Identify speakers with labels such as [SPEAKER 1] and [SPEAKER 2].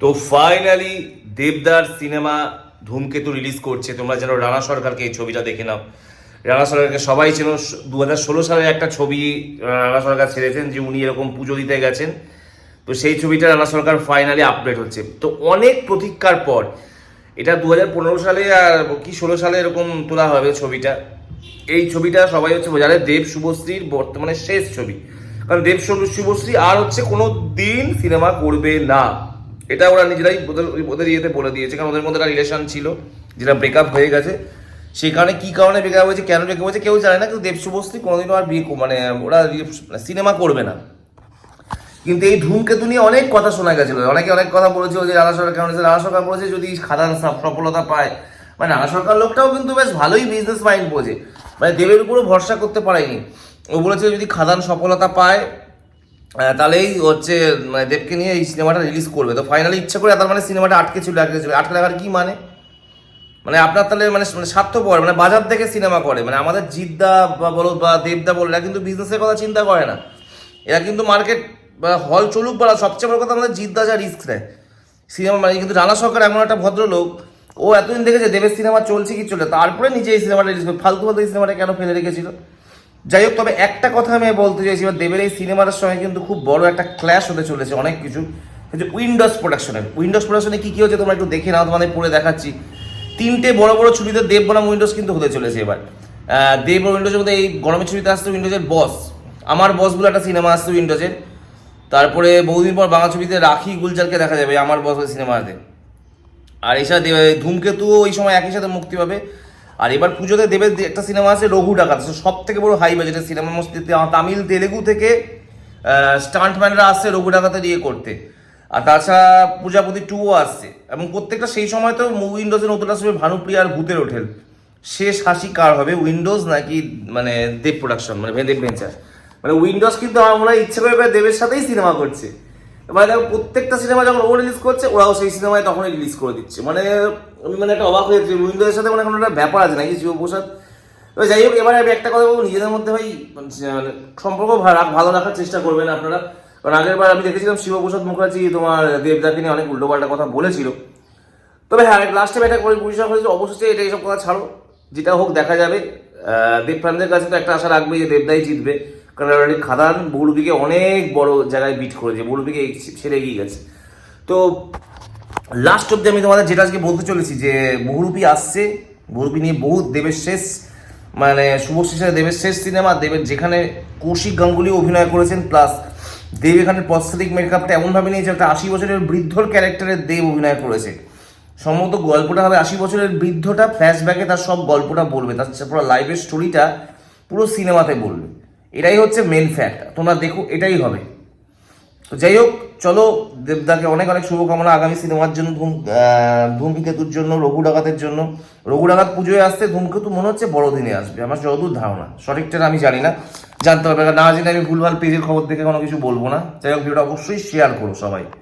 [SPEAKER 1] তো ফাইনালি দেবদার সিনেমা ধূমকেতু রিলিজ করছে। তোমরা যেন রানা সরকারকে এই ছবিটা দেখে নাও। রানা সরকারকে সবাই চেন দু ষোলো সালের একটা ছবি রানা সরকার ছেড়েছেন যে উনি এরকম পুজো দিতে গেছেন। তো সেই ছবিটা রানা সরকার ফাইনালি আপডেট হচ্ছে। তো অনেক প্রতীক্ষার পর, এটা দু হাজার পনেরো সালে আর কি ষোলো সালে এরকম তোলা হবে ছবিটা। এই ছবিটা সবাই হচ্ছে বোঝালে দেব শুভশ্রীর বর্তমানে শেষ ছবি। কারণ দেব শুভশ্রী আর হচ্ছে কোনো দিন সিনেমা করবে না। এটা ওরা নিজেরাই ওদের ইয়েতে বলে দিয়েছে, কারণ ওদের মধ্যে একটা রিলেশন ছিল, যেটা ব্রেকআপ হয়ে গেছে। সেখানে কি কারণে ব্রেকআপ হয়েছে, কেন ব্রেকআপ হয়েছে, কেউ জানে না, কিন্তু দেব শুভশ্রী কোনোদিনও আর বিয়ে মানে ওরা সিনেমা করবে না। কিন্তু এই ধূমকেতু নিয়ে অনেক কথা শোনা গেছিল। অনেকে অনেক কথা বলেছিল যে রানা সরকার কেমন রানা সরকার বলেছে যদি খাদান সফলতা পায়। মানে রানা সরকার লোকটাও কিন্তু বেশ ভালোই বিজনেস মাইন্ড বোঝে। মানে দেবের উপরও ভরসা করতে পারেনি। ও বলেছে যদি খাদান সফলতা পায় তাহলেই হচ্ছে মানে দেবকে নিয়ে এই সিনেমাটা রিলিজ করবে। তো ফাইনালি ইচ্ছা করে তার মানে সিনেমাটা আটকে ছিল আটকে ছিল। আটকে লাগার কি মানে? মানে আপনার তাহলে মানে মানে স্বার্থপর মানে বাজার থেকে সিনেমা করে। মানে আমাদের জিদ্দা বা বলো বা দেবদা বলো, এরা কিন্তু বিজনেসের কথা চিন্তা করে না। এরা কিন্তু মার্কেট বা হল চলুক বা সবচেয়ে বড় কথা আমাদের জিদ্দা যা রিস্ক নেয়। সিনেমা মানে কিন্তু রানা সরকার এমন একটা ভদ্রলোক, ও এতদিন দেখেছে দেবের সিনেমা চলছে কি চলে তারপরে নিজে এই সিনেমাটা রিলিজ করে, ফালতু ফালতু এই সিনেমাটা কেন ফেলে রেখেছিল? যাই হোক, তবে একটা কথা আমি বলতে চাইছি এবার দেবের এই সিনেমাটার সঙ্গে কিন্তু খুব বড় একটা ক্ল্যাশ হতে চলেছে অনেক কিছু। হচ্ছে উইন্ডোজ প্রোডাকশনের উইন্ডোজ প্রোডাকশনে কি কি হচ্ছে তোমরা একটু দেখে নাও, তোমাদের পড়ে দেখাচ্ছি। তিনটে বড় বড় ছুটিতে দেব বনাম উইন্ডোজ কিন্তু হতে চলেছে এবার। দেব উইন্ডোজের মধ্যে এই গরমের ছুটিতে আসছে উইন্ডোজের বস আমার বস বলে একটা সিনেমা আসছে উইন্ডোজের তারপরে বহুদিন পর বাংলা ছবিতে রাখি গুলজারকে দেখা যাবে, আমার বস সিনেমাতে আর এছাড়া ধূমকেতু ওই সময় একই সাথে মুক্তি পাবে। আর এবার পুজোতে দেবের একটা সিনেমা আছে রঘু ডাকাত সব থেকে বড় হাই বাজেটের সিনেমা মস্তি তামিল, তেলেগু থেকে স্টান্টম্যানরা আসছে রঘু ডাকাতের ইয়ে করতে। আর তাছাড়া প্রজাপতি টুও আসছে। এবং প্রত্যেকটা সেই সময় তো উইন্ডোজের নতুন আসবে ভানুপ্রিয়া আর ভূতের হোটেল শেষ হাসি কার হবে? উইন্ডোজ নাকি মানে দেব প্রোডাকশন মানে দেব ভেঞ্চার মানে উইন্ডোজ কিন্তু আমার মনে হয় ইচ্ছে করে দেবের সাথেই সিনেমা করছে। এবার দেখো প্রত্যেকটা সিনেমা যখন ও রিলিজ করছে ওরাও সেই সিনেমায় তখনই রিলিজ করে দিচ্ছে। মানে আমি মানে একটা অবাক হয়ে যাচ্ছি। উইন্ডোজের সাথে মানে কোনো একটা ব্যাপার আছে নাকি? শিবপ্রসাদ এবার যাই হোক এবারে আমি একটা কথা বলব নিজেদের মধ্যে ভাই মানে সম্পর্ক ভালো রাখার চেষ্টা করবেন আপনারা। কারণ আগের বার আমি দেখেছিলাম শিবপ্রসাদ মুখার্জি তোমার দেবদাকে নিয়ে অনেক উল্টোপাল্টা কথা বলেছিল। তবে হ্যাঁ লাস্ট টাইম এটা করে পরিষ্কার হয়েছে অবশ্যই এটা এইসব কথা ছাড়ো। যেটা হোক দেখা যাবে। আহ, দেবপ্রাণদের কাছে তো একটা আশা রাখবে যে দেবদাই জিতবে। কারণ খাদান বহুরূপীকে অনেক বড় জায়গায় বিট করেছে। বহুরূপীকে ছেড়ে এগিয়ে গেছে। তো লাস্ট অব্দি আমি তোমাদের যেটা আজকে বলতে চলেছি যে বহুরূপী আসছে। বহুরূপী নিয়ে বহু দেবের শেষ মানে শুভশ্রী দেবের শেষ সিনেমা, দেবের যেখানে কৌশিক গাঙ্গুলি অভিনয় করেছেন প্লাস দেব এখানে প্রস্থেটিক মেকআপটা এমনভাবে নিয়েছে, একটা আশি বছরের বৃদ্ধর ক্যারেক্টারের দেব অভিনয় করেছে। সম্ভবত গল্পটা হবে আশি বছরের বৃদ্ধটা ফ্ল্যাশব্যাকে তার সব গল্পটা বলবে। তার পুরো লাইফের স্টোরিটা পুরো সিনেমাতে বলবে। এটাই হচ্ছে মেন ফ্যাক্ট তোমরা দেখো, এটাই হবে। তো যাই হোক, চলো, দেবদাকে অনেক অনেক শুভকামনা আগামী সিনেমার জন্য, ধূম ধূমকেতুর জন্য, রঘু ডাকাতের জন্য। রঘু ডাকাত পুজোয় আসতে ধূমকেতু মনে হচ্ছে বড়দিনে আসবে। আমার যতদূর ধারণা সঠিকটা আমি জানি না। জানতে পারবে না জানি আমি ভুলভাল পেজের খবর দেখে কোনো কিছু বলব না। যাই হোক, ভিডিওটা অবশ্যই শেয়ার করো সবাই।